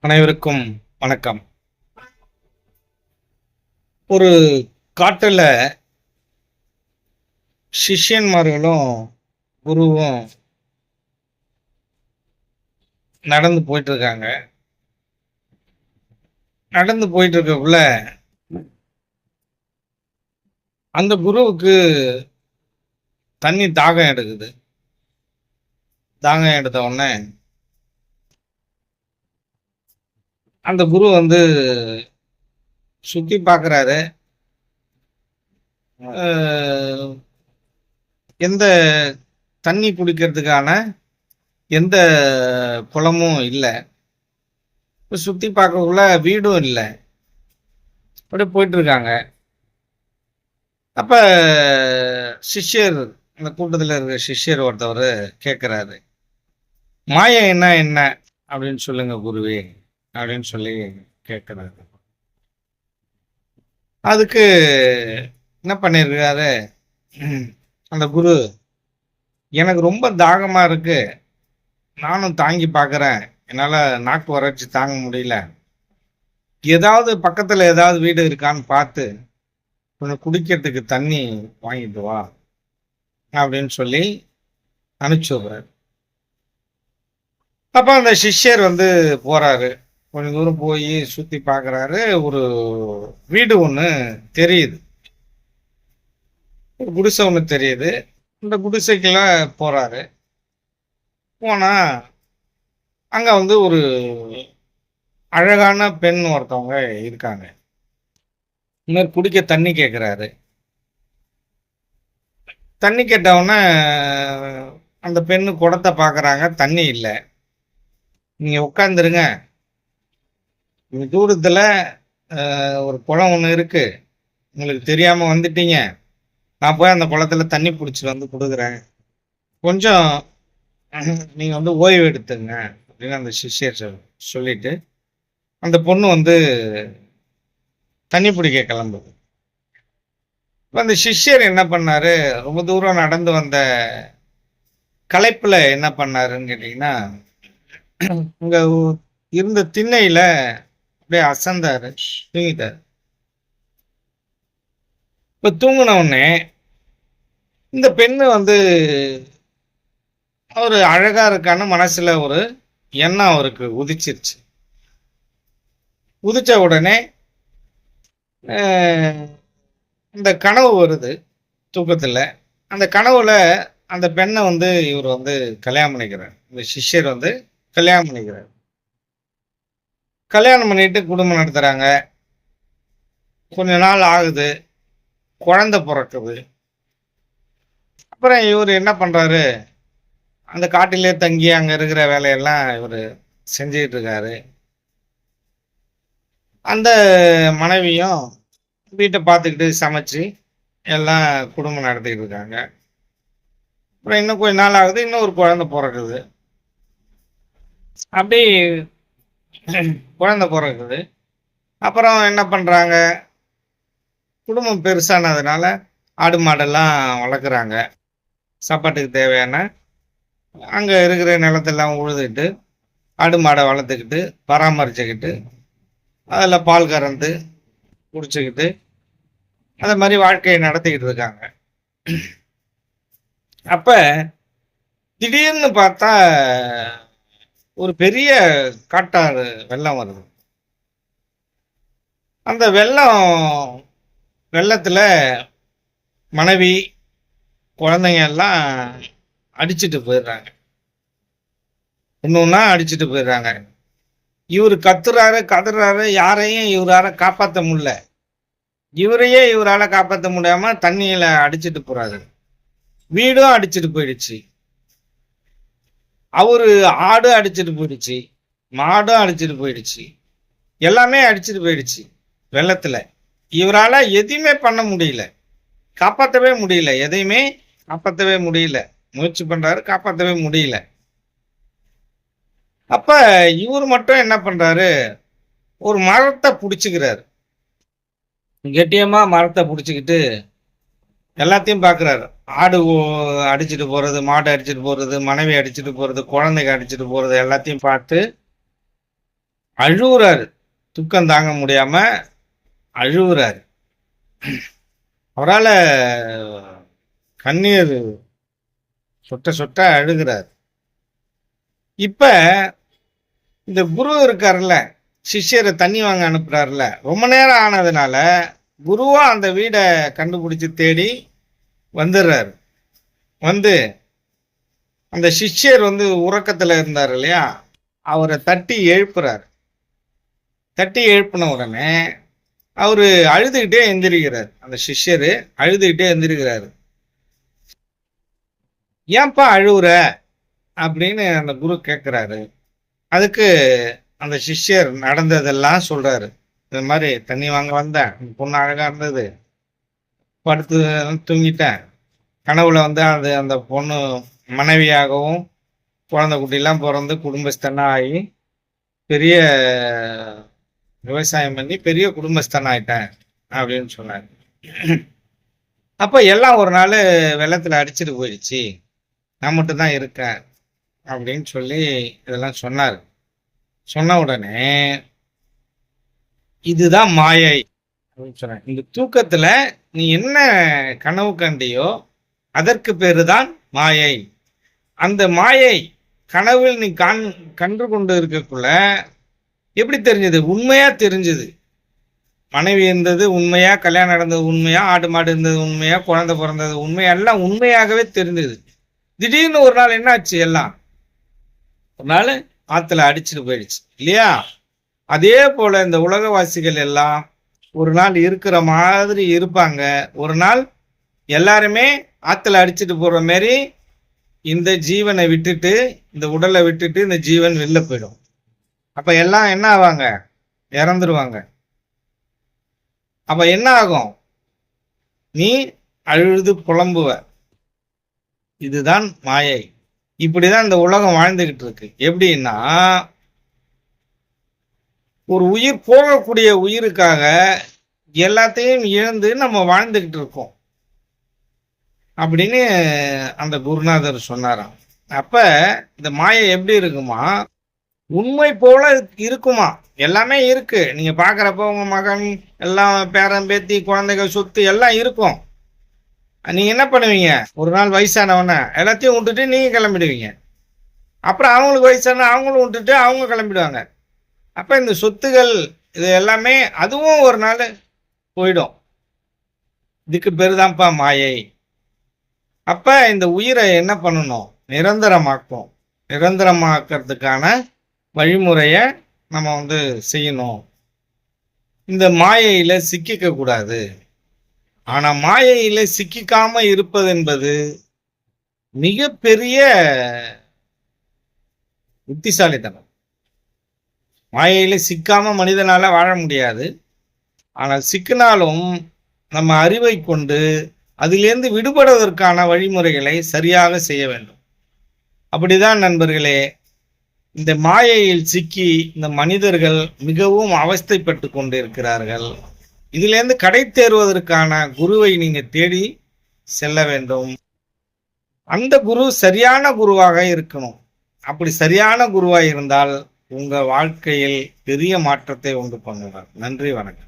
அனைவருக்கும் வணக்கம். ஒரு காட்டுல சிஷ்யன்மார்களும் குருவும் நடந்து போயிட்டு இருக்காங்க நடந்து போயிட்டு இருக்கக்குள்ள அந்த குருவுக்கு தண்ணி தாகம் எடுக்குது. தாகம் எடுத்த உடனே அந்த குரு வந்து சுத்தி பார்க்குறாரு எந்த தண்ணி குடிக்கிறதுக்கான எந்த குளமும் இல்லை. இப்போ சுற்றி பார்க்கக்குள்ள வீடும் இல்லை. அப்படியே போயிட்டு இருக்காங்க அப்போ சிஷ்யர் அந்த கூட்டத்தில் இருக்கிற சிஷ்யர் ஒருத்தவர் கேட்குறாரு மாயம் என்ன என்ன? அப்படின்னு சொல்லுங்க குருவே. அப்படின்னு சொல்லி கேட்குறாரு அதுக்கு என்ன பண்ணியிருக்காரு அந்த குரு எனக்கு ரொம்ப தாகமா இருக்கு. நானும் தாங்கி பார்க்குறேன் என்னால் நாக்கு வறட்சி தாங்க முடியல. ஏதாவது பக்கத்தில் ஏதாவது வீடு இருக்கான்னு பார்த்து கொஞ்சம் குடிக்கிறதுக்கு தண்ணி வாங்கிட்டு வா அப்படின்னு சொல்லி அனுப்பிச்சு விடுறாரு. அப்போ அந்த சிஷ்யர் வந்து போகிறாரு கொஞ்சம் தூரம் போய் சுற்றி பார்க்குறாரு ஒரு வீடு ஒன்று தெரியுது. ஒரு குடிசை ஒன்று தெரியுது. இந்த குடிசைக்குள்ள போகிறாரு போனால் அங்கே வந்து ஒரு அழகான பெண் ஒருத்தவங்க இருக்காங்க. இன்னொரு குடிக்க தண்ணி கேட்குறாரு தண்ணி கேட்டவுடனே அந்த பெண்ணு குடத்தை பார்க்குறாங்க தண்ணி இல்லை. நீங்கள் உட்காந்துருங்க தூரத்தில் ஒரு குளம் ஒன்று இருக்குது உங்களுக்கு தெரியாமல் வந்துட்டீங்க. நான் போய் அந்த குளத்துல தண்ணி பிடிச்சிட்டு வந்து கொடுக்குறேன். கொஞ்சம் நீங்கள் வந்து ஓய்வு எடுத்துங்க அப்படின்னு அந்த சிஷ்யர் சொல்லிட்டு அந்த பொண்ணு வந்து தண்ணி பிடிக்க கிளம்புது. இப்போ அந்த சிஷ்யர் என்ன பண்ணார்? ரொம்ப தூரம் நடந்து வந்த களைப்பில் என்ன பண்ணாருன்னு கேட்டிங்கன்னா இங்கே இருந்த திண்ணையில் அப்படியே அசந்தாரு தூங்கிட்டாரு. இப்ப தூங்கின உடனே இந்த பெண்ணு வந்து ஒரு அழகா இருக்கான்னு மனசுல ஒரு எண்ணம் அவருக்கு உதிச்சிருச்சு. உதிச்ச உடனே இந்த கனவு வருது தூக்கத்துல. அந்த கனவுல அந்த பெண்ணை வந்து இவர் வந்து கல்யாணம் பண்ணிக்கிறார். இந்த சிஷ்யர் வந்து கல்யாணம் பண்ணிக்கிறார். கல்யாணம் பண்ணிட்டு குடும்பம் நடத்துகிறாங்க கொஞ்ச நாள் ஆகுது. குழந்தை பிறக்குது. அப்புறம் இவர் என்ன பண்ணுறாரு அந்த காட்டிலே தங்கி அங்கே இருக்கிற வேலையெல்லாம் இவர் செஞ்சுக்கிட்டு இருக்காரு. அந்த மனைவியும் வீட்டை பார்த்துக்கிட்டு சமைச்சு எல்லாம் குடும்பம் நடத்திக்கிட்டு இருக்காங்க. அப்புறம் இன்னும் கொஞ்ச நாள் ஆகுது. இன்னும் ஒரு குழந்தை பிறக்குது. அப்படி குழந்தை பிறகுது அப்புறம் என்ன பண்ணுறாங்க குடும்பம் பெருசானதுனால ஆடு மாடெல்லாம் வளர்க்குறாங்க. சாப்பாட்டுக்கு தேவையான அங்கே இருக்கிற நிலத்தெல்லாம் உழுதுட்டு ஆடு மாடை வளர்த்துக்கிட்டு பராமரிச்சுக்கிட்டு அதில் பால் கறந்து குடிச்சுக்கிட்டு அந்த மாதிரி வாழ்க்கையை நடத்திக்கிட்டு இருக்காங்க. அப்போ திடீர்னு பார்த்தா ஒரு பெரிய காட்டாறு வெள்ளம் வருது. அந்த வெள்ளம் வெள்ளத்தில் மனைவி குழந்தைங்க எல்லாம் அடிச்சுட்டு போயிடுறாங்க. ஒன்று அடிச்சுட்டு போயிடுறாங்க. இவர் கத்துறாரு கதறாரு யாரையும் இவரால காப்பாற்ற முடியல. இவரையே இவரால காப்பாற்ற முடியாம தண்ணியில் அடிச்சுட்டு போகிறாரு வீடும் அடிச்சுட்டு போயிடுச்சு. அவரு ஆடும் அடிச்சிட்டு போயிடுச்சு மாடும் அடிச்சிட்டு போயிடுச்சு எல்லாமே அடிச்சிட்டு போயிடுச்சு வெள்ளத்தில். இவரால் எதையுமே பண்ண முடியல. காப்பாற்றவே முடியல. எதையுமே காப்பாற்றவே முடியல. முயற்சி பண்றாரு காப்பாற்றவே முடியல. அப்போ இவர் மட்டும் என்ன பண்றாரு? ஒரு மரத்தை பிடிச்சிக்கிறாரு. கெட்டியமாக மரத்தை பிடிச்சிக்கிட்டு எல்லாத்தையும் பார்க்குறாரு ஆடு அடிச்சுட்டு அடிச்சிட்டு போறது மாடு அடிச்சிட்டு போறது மனைவி அடிச்சிட்டு போறது குழந்தைங்க அடிச்சிட்டு போறது எல்லாத்தையும் பார்த்து அழுகுறாரு துக்கம் தாங்க முடியாம அழுகுறாரு அவரால் கண்ணீர் சொட்ட சொட்ட அழுகிறார். இப்ப இந்த குரு இருக்காருல்ல சிஷ்யரை தண்ணி வாங்க அனுப்புறாருல ரொம்ப நேரம் ஆனதுனால குருவா அந்த வீடை கண்டுபிடிச்சு தேடி வந்துடுறாரு வந்து அந்த சிஷ்யர் வந்து உறக்கத்துல இருந்தார் இல்லையா? அவரை தட்டி எழுப்புறாரு. தட்டி எழுப்பின உடனே அவரு அழுதுகிட்டே எந்திரிக்கிறார். அந்த சிஷ்யரு அழுதுகிட்டே எந்திரிக்கிறாரு. ஏன்பா அழுவுற? அப்படின்னு அந்த குரு கேட்குறாரு அதுக்கு அந்த சிஷ்யர் நடந்ததெல்லாம் சொல்றாரு. இது மாதிரி தண்ணி வாங்க வந்தேன். பொண்ணு அழகா இருந்தது. படுத்து தூங்கிட்டேன் கனவுல வந்து அது அந்த பொண்ணு மனைவியாகவும் குழந்தை குட்டிலாம் பிறந்து குடும்பஸ்தனாக ஆகி பெரிய விவசாயம் பண்ணி பெரிய குடும்பஸ்தன் ஆயிட்டேன் அப்படின்னு சொன்னார். அப்போ எல்லாம் ஒரு நாள் வெள்ளத்துல அடிச்சிட்டு போயிடுச்சு. நான் மட்டும் தான் இருக்கேன் அப்படின்னு சொல்லி இதெல்லாம் சொன்னார். சொன்ன உடனே இதுதான் மாயை. சொல்றேன். சொன்னேன் இந்த தூக்கத்துல நீ என்ன கனவு கண்டியோ அதற்கு பேரு தான் மாயை. அந்த மாயை கனவில் நீ கண் கன்று கொண்டு இருக்கக்குள்ள எப்படி தெரிஞ்சது? உண்மையா தெரிஞ்சது. மனைவி இருந்தது உண்மையா கல்யாணம் நடந்தது உண்மையா ஆடு மாடு இருந்தது உண்மையா குழந்தை பிறந்தது உண்மையா எல்லாம் உண்மையாகவே தெரிஞ்சது திடீர்னு ஒரு நாள் என்ன ஆச்சு எல்லாம்? ஒரு நாள் ஆத்துல அடிச்சுட்டு போயிடுச்சு இல்லையா? அதே போல இந்த உலகவாசிகள் எல்லாம் ஒரு நாள் இருக்கிற மாதிரி இருப்பாங்க. ஒரு நாள் எல்லாருமே ஆற்றுல அடிச்சுட்டு போகிற மாதிரி இந்த ஜீவனை விட்டுட்டு இந்த உடலை விட்டுட்டு இந்த ஜீவன் வெளில போயிடும். அப்போ எல்லாம் என்ன ஆவாங்க? இறந்துருவாங்க. அப்போ என்ன ஆகும்? நீ அழுது புலம்புவ. இதுதான் மாயை. இப்படிதான் இந்த உலகம் வாழ்ந்துகிட்டு இருக்கு. எப்படின்னா ஒரு உயிர் போகக்கூடிய உயிருக்காக எல்லாத்தையும் இழந்து நம்ம வாழ்ந்துக்கிட்டு இருக்கோம். அப்படின்னு அந்த குருநாதர் சொன்னாராம். அப்ப இந்த மாயை எப்படி இருக்குமா? உண்மை போல இருக்குமா? எல்லாமே இருக்கு. நீங்க பாக்குறப்ப உங்க மகன் எல்லாம் பேரன் பேத்தி குழந்தைகள் சொத்து எல்லாம் இருக்கும். நீங்க என்ன பண்ணுவீங்க? ஒரு நாள் வயசானவன எல்லாத்தையும் விட்டுட்டு நீங்க கிளம்பிடுவீங்க. அப்புறம் அவங்களுக்கு வயசான அவங்களும் விட்டுட்டு அவங்க கிளம்பிடுவாங்க. அப்ப இந்த சொத்துகள் இது எல்லாமே அதுவும் ஒரு நாள் போயிடும். இதுக்கு பேருதான்ப்பா மாயை. அப்ப இந்த உயிரை என்ன பண்ணணும்? நிரந்தரமாக்கும். நிரந்தரமாக்கிறதுக்கான வழிமுறையை நம்ம வந்து செய்யணும். இந்த மாயையில சிக்கிக்க கூடாது. ஆனா மாயையில சிக்கிக்காம இருப்பது என்பது மிகப்பெரிய புத்திசாலித்தனம். மாயையில் சிக்காம மனிதனால வாழ முடியாது. ஆனால் சிக்கினாலும் நம்ம அறிவை கொண்டு அதிலிருந்து விடுபடுவதற்கான வழிமுறைகளை சரியாக செய்ய வேண்டும். அப்படிதான் நண்பர்களே இந்த மாயையில் சிக்கி இந்த மனிதர்கள் மிகவும் அவஸ்தைப்பட்டு கொண்டிருக்கிறார்கள். இதிலேருந்து கடை தேர்வதற்கான குருவை நீங்க தேடி செல்ல வேண்டும். அந்த குரு சரியான குருவாக இருக்கணும். அப்படி சரியான குருவாக இருந்தால் உங்க வாழ்க்கையில் பெரிய மாற்றத்தை உண்டு பண்ணுவார். நன்றி வணக்கம்.